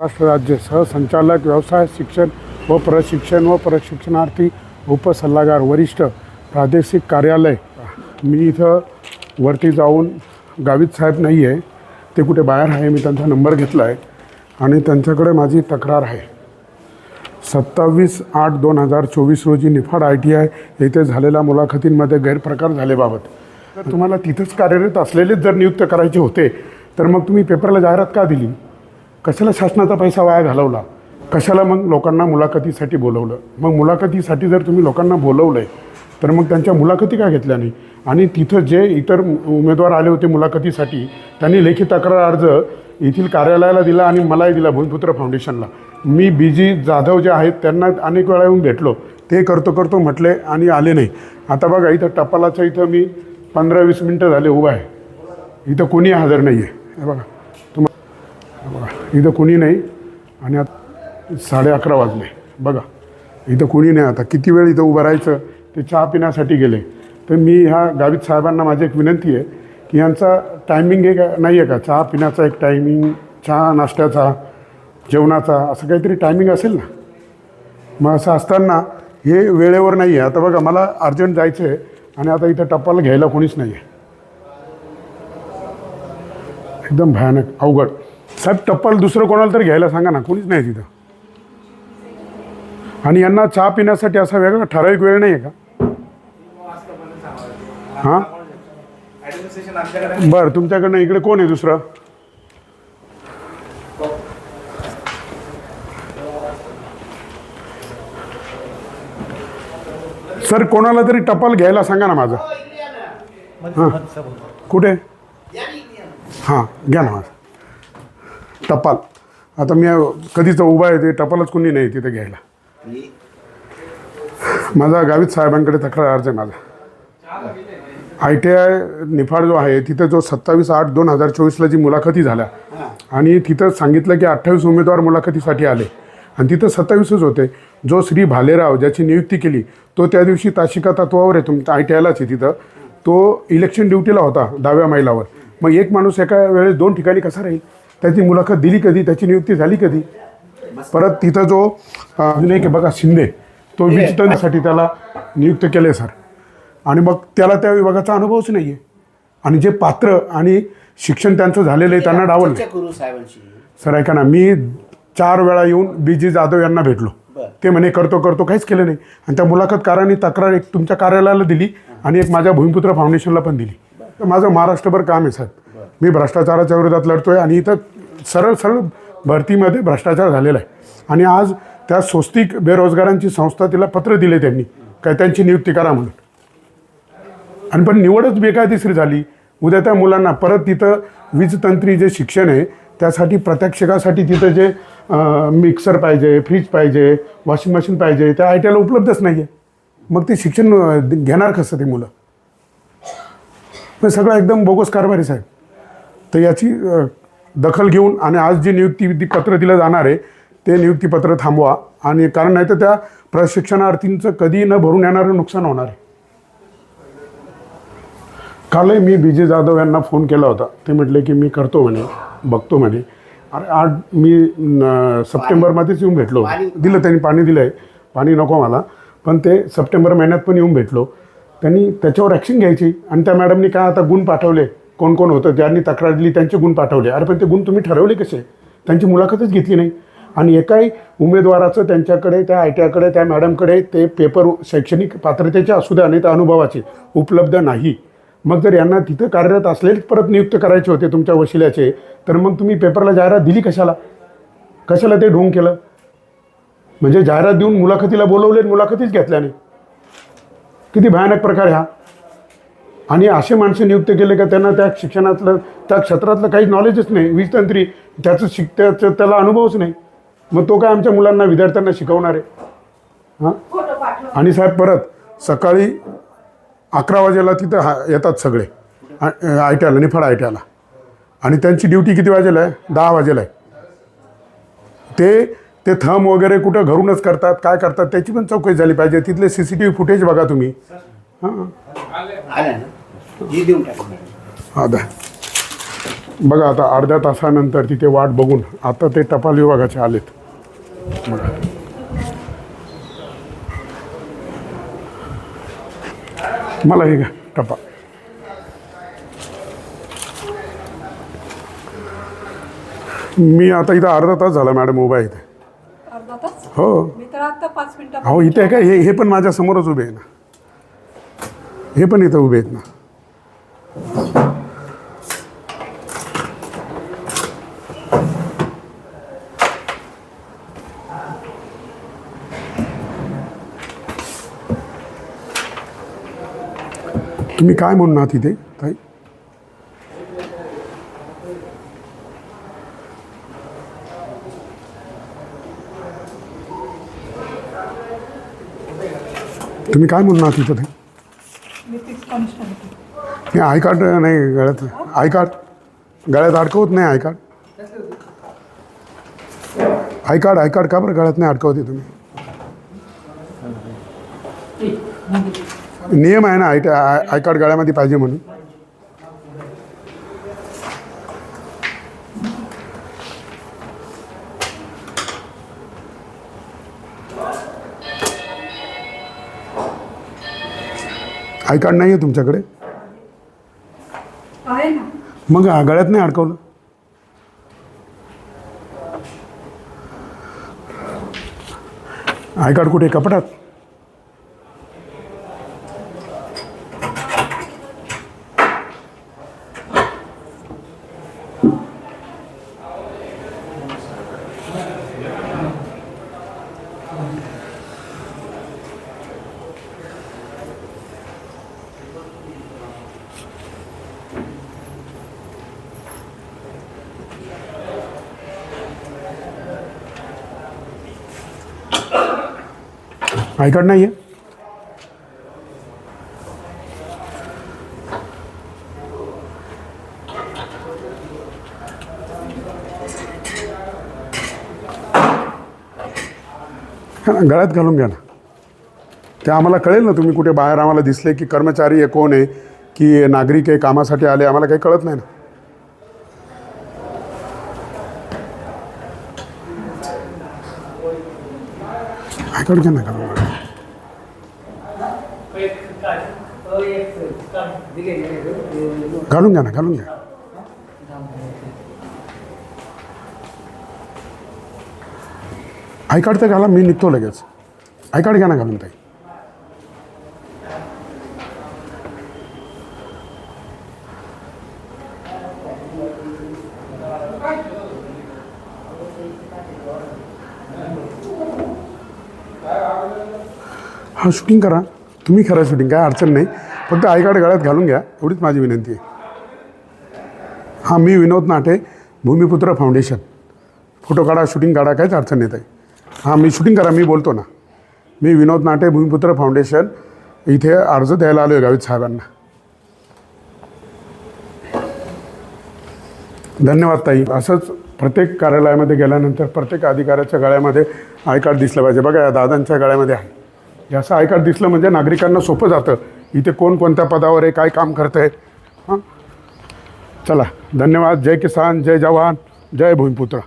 महाराष्ट्र राज्य सहसंचालक व्यवसाय शिक्षण व प्रशिक्षण व प्रशिक्षणार्थी उपसल्लागार वरिष्ठ प्रादेशिक कार्यालय. मी इथं वरती जाऊन गावित साहेब नाही आहे ते कुठे बाहेर आहे मी त्यांचा नंबर घेतला आहे आणि त्यांच्याकडे माझी तक्रार आहे. सत्तावीस आठ दोन हजार चोवीस रोजी निफाड आय टी आय येथे झालेल्या मुलाखतींमध्ये गैरप्रकार झालेबाबत. तर तुम्हाला तिथंच कार्यरत असलेलेच जर नियुक्त करायचे होते तर मग तुम्ही पेपरला जाहिरात का दिली? कशाला शासनाचा पैसा वाया घालवला? कशाला मग लोकांना मुलाखतीसाठी बोलवलं? मग मुलाखतीसाठी जर तुम्ही लोकांना बोलवलं आहे तर मग त्यांच्या मुलाखती का घेतल्या नाही? आणि तिथं जे इतर उमेदवार आले होते मुलाखतीसाठी त्यांनी लेखी तक्रार अर्ज येथील कार्यालयाला दिला आणि मलाही दिला भूमिपुत्र फाउंडेशनला. मी बीजी जाधव जे आहेत त्यांना अनेक वेळा येऊन भेटलो. ते करतो करतो म्हटले आणि आले नाही. आता बघा इथं टपालाचं इथं मी पंधरा वीस मिनटं झाले उभा आहे. इथं कोणी हजर नाही आहे हे बघा. बघा इथं कोणी नाही आणि आता साडे अकरा वाजले. बघा इथं कोणी नाही. आता किती वेळ इथं उभं राहायचं? ते चहा पिण्यासाठी गेले. तर मी ह्या गावित साहेबांना माझी एक विनंती आहे की यांचा टायमिंग हे का नाही आहे का? चहा पिण्याचा एक टायमिंग चहा नाश्त्याचा जेवणाचा असं काहीतरी टायमिंग असेल ना? मग असं असताना हे वेळेवर नाही आहे आता बघा मला अर्जंट जायचं आहे आणि आता इथं टप्पाला घ्यायला कोणीच नाही आहे एकदम भयानक अवघड. साहेब टप्पल दुसरं कोणाला तरी घ्यायला सांगा ना कोणीच नाही तिथं. आणि यांना चहा पिण्यासाठी असा वेगळा ठराविक वेळ नाही आहे का? हां? बरं तुमच्याकडनं इकडे कोण आहे दुसरं? सर कोणाला तरी टपाल घ्यायला सांगा ना माझं. हां कुठे? हां घ्या ना माझं. टपाल. आता मी कधीच उभा आहे ते टपालच कोणी नाही तिथे घ्यायला. माझा गावित साहेबांकडे तक्रार अर्ज आहे माझा. आय टी आय निफाड जो आहे तिथं जो सत्तावीस आठ दोन हजार चोवीसला जी मुलाखती झाल्या आणि तिथं सांगितलं की अठ्ठावीस उमेदवार मुलाखतीसाठी आले. आणि तिथं सत्तावीसच होते. जो श्री भालेराव ज्याची नियुक्ती केली तो त्या दिवशी ताशिका तत्वावर आहे तुमच्या आय टी आयलाच आहे तिथं. तो इलेक्शन ड्युटीला होता दहाव्या मैलावर मग एक माणूस एका वेळेस दोन ठिकाणी कसा राहील? त्याची मुलाखत दिली कधी त्याची नियुक्ती झाली कधी? परत तिथं जो अजून एक बघा शिंदे. तो विचित्रसाठी त्याला नियुक्त केले सर. आणि मग त्याला त्या विभागाचा अनुभवच नाही आहे आणि जे पात्र आणि शिक्षण त्यांचं झालेलं आहे त्यांना डावल सर ऐका ना मी चार वेळा येऊन बी. जी. जाधव यांना भेटलो. ते म्हणे करतो करतो काहीच केलं नाही. आणि त्या मुलाखतकारांनी तक्रार एक तुमच्या कार्यालयाला दिली आणि एक माझ्या भूमिपुत्र फाउंडेशनला पण दिली. तर माझं महाराष्ट्रभर काम आहे साहेब मी भ्रष्टाचाराच्या विरोधात लढतोय आणि इथं सरळ सरळ भरतीमध्ये भ्रष्टाचार झालेला आहे. आणि आज त्या स्वस्तिक बेरोजगारांची संस्था तिला पत्र दिले त्यांनी काय त्यांची नियुक्ती करा म्हणून. आणि पण निवडच बेकायदेशीर झाली. उद्या त्या मुलांना परत तिथं वीजतंत्री जे शिक्षण आहे त्यासाठी प्रत्यक्षकासाठी तिथं जे मिक्सर पाहिजे फ्रीज पाहिजे वॉशिंग मशीन पाहिजे त्या आय टी आयला उपलब्धच नाही आहे मग ते शिक्षण घेणार कसं ते मुलं? सगळं एकदम बोगस कारभारी साहेब. तर याची दखल घेऊन आणि आज जे नियुक्ती पत्र दिलं जाणार आहे ते नियुक्तीपत्र थांबवा. आणि कारण नाही तर त्या प्रशिक्षणार्थींचं कधी न भरून येणारं नुकसान होणार आहे. कालही मी बी जे जाधव यांना फोन केला होता. ते म्हटले की मी करतो म्हणे बघतो म्हणे. अरे आज मी सप्टेंबरमध्येच येऊन भेटलो. दिलं त्यांनी पाणी दिलं आहे पाणी नको मला. पण ते सप्टेंबर महिन्यात पण येऊन भेटलो. त्यांनी त्याच्यावर ॲक्शन घ्यायची. आणि त्या मॅडमनी काय आता गुण पाठवले? कोण कोण होतं ज्यांनी तक्रार दिली त्यांचे गुण पाठवले. अरे पण ते गुण तुम्ही ठरवले कसे? त्यांची मुलाखतच घेतली नाही. आणि एकाही उमेदवाराचं त्यांच्याकडे त्या आय टी आयकडे त्या मॅडमकडे ते पेपर शैक्षणिक पात्रतेचे असू द्या आणि त्या अनुभवाचे उपलब्ध नाही. मग जर यांना तिथं कार्यरत असलेच परत नियुक्त करायचे होते तुमच्या वशिल्याचे तर मग तुम्ही पेपरला जाहिरात दिली कशाला? कशाला ते ढोंग केलं? म्हणजे जाहिरात देऊन मुलाखतीला बोलवले मुलाखतीच घेतल्याने. किती भयानक प्रकार हा. आणि असे माणसं नियुक्त केले का त्यांना त्या शिक्षणातलं त्या क्षेत्रातलं काही नॉलेजच नाही. वीजतंत्री त्याचं शिक त्याचं त्याला अनुभवच नाही. मग तो काय आमच्या मुलांना विद्यार्थ्यांना शिकवणार आहे? हां? आणि साहेब परत सकाळी अकरा वाजेला तिथं हा येतात सगळे. आय टी आयला निफाड आय टी आयला आणि त्यांची ड्युटी किती वाजेला आहे? दहा वाजेला आहे. ते ते थंब वगैरे कुठं घरूनच करतात काय करतात त्याची पण चौकशी झाली पाहिजे. तिथले C C T V footage बघा तुम्ही. हां? देऊन टाका. हा द्या. बघा आता अर्ध्या तासानंतर तिथे वाट बघून आता ते टपाल विभागाचे आलेत. बघा. मला हे घ्या टपाल. मी आता इथं अर्धा तास झाला मॅडम उभा इथे. अर्धा तास? हो. मी तर आता पाच मिनिटं अहो इथे आहे का हे हे पण माझ्या समोरच उभे आहे ना. हे पण इथं उभे आहेत ना. तुम्ही काय म्हणून आहात तिथे ताई? तुम्ही काय म्हणून आहात इथं ते मी तीच कॉन्स्टंट नाही आय कार्ड नाही गळ्यात आय कार्ड गळ्यात अडकवत नाही I card. I card I card का बरं गळ्यात नाही अडकवते तुम्ही नियम आहे ना आय आय आय कार्ड गळ्यामध्ये पाहिजे म्हणून। आय कार्ड नाही आहे तुमच्याकडे? मग गळ्यात नाही अडकवलं? आय कार्ड कुठे कपडात आय कार्ड नाही आहे ना, गळ्यात घालून घ्या ना. ते आम्हाला कळेल ना तुम्ही कुठे बाहेर आम्हाला दिसले की कर्मचारी आहे कोण आहे की नागरिक आहे कामासाठी आले आम्हाला काही कळत नाही ना. आय घ्या ना घालून. घालून घ्या ना घालून घ्या. आयकार्ड तर घाला मी निघतो लगेच. आय कार्ड घ्या ना घालून ताई. हा शूटिंग करा. तुम्ही करा शूटिंग काय अडचण नाही. फक्त आय कार्ड गळ्यात घालून घ्या एवढीच माझी विनंती आहे. हां मी विनोद नाटे भूमिपुत्र फाउंडेशन. फोटो काढा शूटिंग काढा काहीच अडचण येत आहे हां मी शूटिंग करा मी बोलतो ना. मी विनोद नाटे भूमिपुत्र फाउंडेशन इथे अर्ज द्यायला आलो आहे गावित साहेबांना. धन्यवाद ताई. असंच प्रत्येक कार्यालयामध्ये गेल्यानंतर प्रत्येक अधिकाऱ्याच्या गळ्यामध्ये आय कार्ड दिसलं पाहिजे. बघा या दादांच्या गळ्यामध्ये आहे. हे असं आय कार्ड दिसलं म्हणजे नागरिकांना सोपं जातं. इथे कोण कोणत्या पदावर आहे काय काम करत आहे हां? चला धन्यवाद. जय किसान जय जवान जय भूमिपुत्र.